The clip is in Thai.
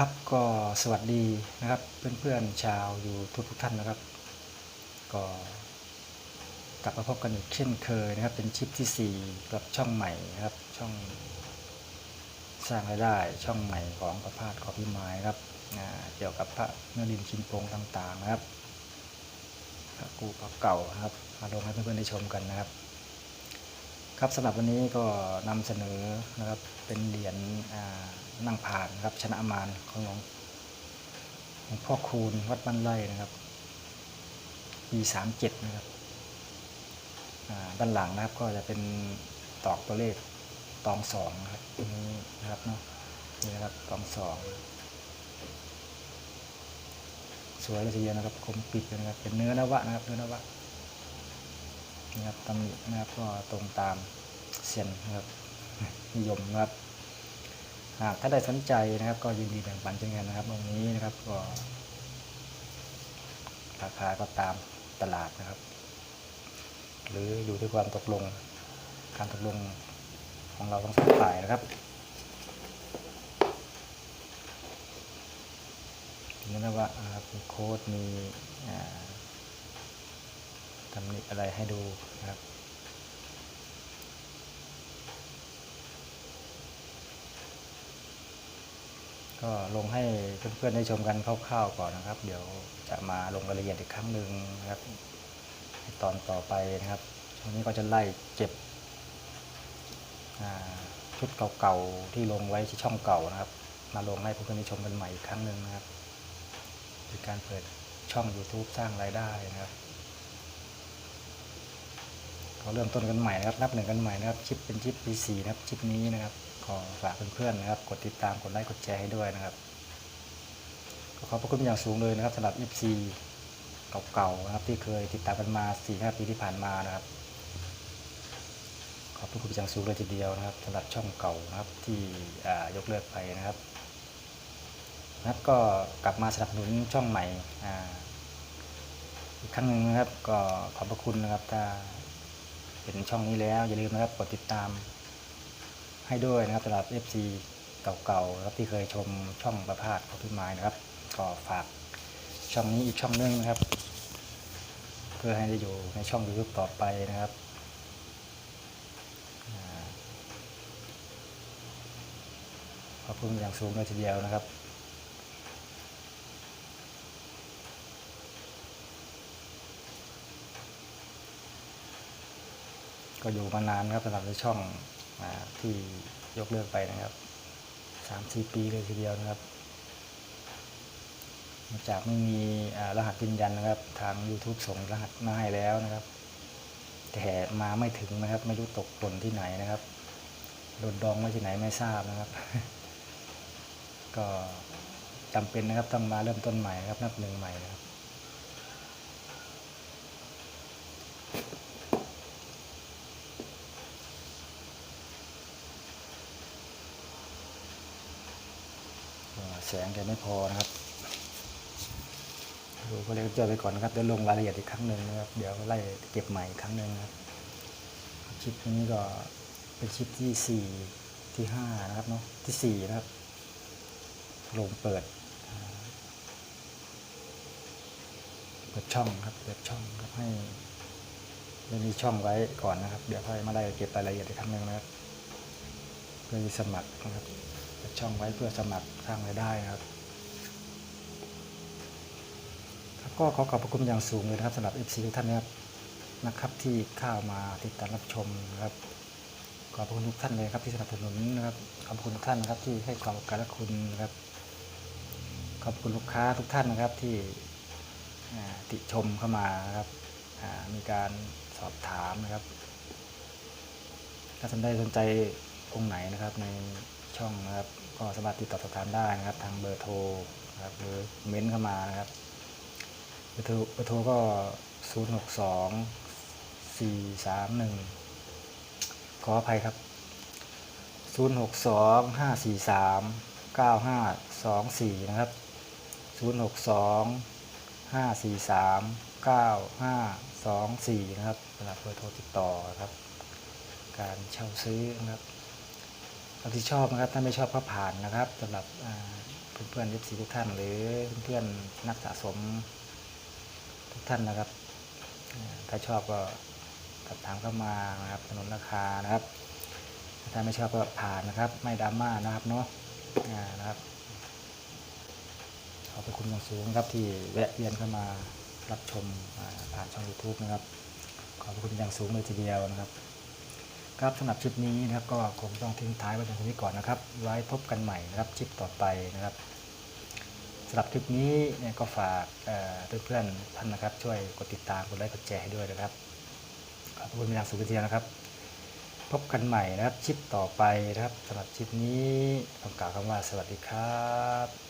ครับก็สวัสดีนะครับเพื่อนๆชาวอยู่ทุกทุกๆท่านนะครับ ก็กลับมาพบกันอีกเช่นเคยนะครับ เป็นชิปที่4กับช่องใหม่นะครับช่องสร้างรายได้ช่องใหม่ของประพาสขอพิมายครับเกี่ยวกับพระเนื้อดินชินโปงต่างๆนะครับพระกูพระเก่านะครับมาลงให้เพื่อนๆได้ชมกันนะครับ ครับสำหรับวันนี้ก็นำเสนอนะครับเป็นเหรียญอ่า นั่งผ่านนะครับชนะมารของหลวงหลวงพ่อคูณวัดบ้านไร่นะครับ ปีสามเจ็ดนะครับด้านหลังนะครับก็จะเป็นตอกตัวเลขตองสองนะครับตรงนี้นะครับเนาะนี่นะครับตองสองสวยเลยทีเดียวนะครับคมปิดนะครับ เป็นเนื้อนวะนะครับเนื้อนวะนะครับตำหนินะครับก็ตรงตามเซียนนะครับนิยมนะครับ หากถ้าได้สนใจนะครับ ก็ยินดีแบ่งปันเช่นกันนะครับตรงนี้นะครับก็ราคาก็ตามตลาดนะครับ หรืออยู่ที่ความตกลงการตกลงของเราทั้งสองฝ่ายนะครับนี่นะว่ามีโค้ดมีอ่าตำหนิอะไรให้ดูนะครับ ก็ลงให้เพื่อนๆได้ชมกันคร่าวๆก่อนนะครับ เดี๋ยวจะมาลงรายละเอียดอีกครั้งหนึ่งนะครับตอนต่อไปนะครับช่วงนี้ก็จะไล่เก็บชุดเก่าๆที่ลงไว้ที่ช่องเก่านะครับ มาลงให้เพื่อนๆได้ชมกันใหม่อีกครั้งหนึ่งนะครับเป็นการเปิดช่อง YouTube สร้างรายได้นะครับก็เริ่มต้นกันใหม่นะครับ นับหนึ่งกันใหม่นะครับชิปเป็นชิป P4 นะครับชิปนี้นะครับ ขอฝากเพื่อนๆนะครับ กดติดตามกดไลค์กดแชร์ให้ด้วยนะครับก็ขอบพระคุณอย่างสูงเลยนะครับสำหรับ FC เก่าๆนะครับ ที่เคยติดตามกันมา4-5ปีที่ผ่านมานะครับขอบพระคุณอย่างสูงเลยทีเดียวนะครับสำหรับช่องเก่านะครับที่ยกเลิกไปนะครับนะครับก็กลับมาสนับสนุนช่องใหม่อีกครั้งหนึ่งนะครับ ก็ขอบพระคุณนะครับถ้าเห็นช่องนี้แล้วอย่าลืมนะครับกดติดตาม ให้ด้วยนะครับสำหรับ FC เก่าๆครับที่เคยชมช่องประพาสของทุนไม้นะครับก็ฝากช่องนี้อีกช่องหนึงนะครับ เพื่อให้ได้อยู่ในช่อง YouTube ต่อไปนะครับอ่าขอบคุณอย่างสูงเลยทีเดียวนะครับก็อยู่มานานครับสำหรับในช่อง ที่ยกเลิกไปนะครับสามสี่ปีเลยทีเดียวนะครับจากไม่มีรหัสยืนยันนะครับ ทาง YouTube ส่งรหัสมาให้แล้วนะครับ แต่มาไม่ถึงนะครับ ไม่รู้ตกหล่นที่ไหนนะครับโดนดองไว้ที่ไหนไม่ทราบนะครับ ก็จำเป็นนะครับต้องมาเริ่มต้นใหม่นะครับ นับหนึ่งใหม่นะครับ แสงจะไม่พอนะครับดูก็เล็กเจอไปก่อนนะครับเดี๋ยวลงรายละเอียดอีกครั้งหนึ่งนะครับ เดี๋ยวไล่เก็บใหม่อีกครั้งหนึ่งนะครับชิปนี้ก็เป็นชิปที่สี่ที่ห้านะครับเนาะที่สี่นะครับลงเปิดเปิดช่องครับเปิดช่องครับให้ไม่มีช่องไว้ก่อนนะครับ เดี๋ยวค่อยมาไล่เก็บรายละเอียดอีกครั้งหนึ่งนะครับเพื่อสมัครนะครับ ปิดช่องไว้เพื่อสมัครสร้างรายได้ครับครับก็ขอขอบพระคุณอย่างสูงเลยนะครับสำหรับ FC ทุกท่านนะครับนะครับ ที่เข้ามาติดตามรับชมนะครับ ขอบพระคุณทุกท่านเลยครับที่สนับสนุนนะครับขอบคุณทุกท่านนะครับที่ให้ความการคุณนะครับ ขอบคุณลูกค้าทุกท่านนะครับที่ติชมเข้ามานะครับมีการสอบถามนะครับ ถ้าท่านใดสนใจองค์ไหนนะครับใน ช่องนะครับ ก็สามารถติดต่อสอบถามได้นะครับ ทางเบอร์โทรนะครับหรือเม้นต์เข้ามานะครับเบอร์โทรเบอร์โทรก็ 0 6 2 4 3 1 ขออภัยครับ 0 6 2 5 4 3 9 5 2 4 นะครับ 0 6 2 5 4 3 9 5 2 4 นะครับสำหรับเบอร์โทรติดต่อครับ การเช่าซื้อนะครับ เอาที่ชอบนะครับ ถ้าไม่ชอบก็ผ่านนะครับสำหรับอ่าเพื่อนๆยิปซีทุกท่าน หรือเพื่อนๆนักสะสมทุกท่านนะครับ ถ้าชอบก็สอบถามเข้ามานะครับสนุนราคานะครับ ถ้าไม่ชอบก็ผ่านนะครับ ไม่ดราม่านะครับเนาะนะครับขอบพระคุณอย่างสูงครับที่แวะเวียนเข้ามารับชมผ่านช่อง YouTube นะครับ ขอบพระคุณอย่างสูงเลยทีเดียวนะครับ ครับสำหรับคลิปนี้นะครับก็คงต้องทิ้งท้ายไว้ตรงนี้ก่อนนะครับ ไว้พบกันใหม่นะครับคลิปต่อไปนะครับสำหรับคลิปนี้เนี่ยก็ฝากเอ่อเพื่อนๆท่านนะครับ ช่วยกดติดตามกดไลค์กดแชร์ให้ด้วยนะครับขอบพระคุณเป็นอย่างสูงทีเดียวนะครับ พบกันใหม่นะครับคลิปต่อไปนะครับสำหรับคลิปนี้ต้องกล่าวคำว่าสวัสดีครับ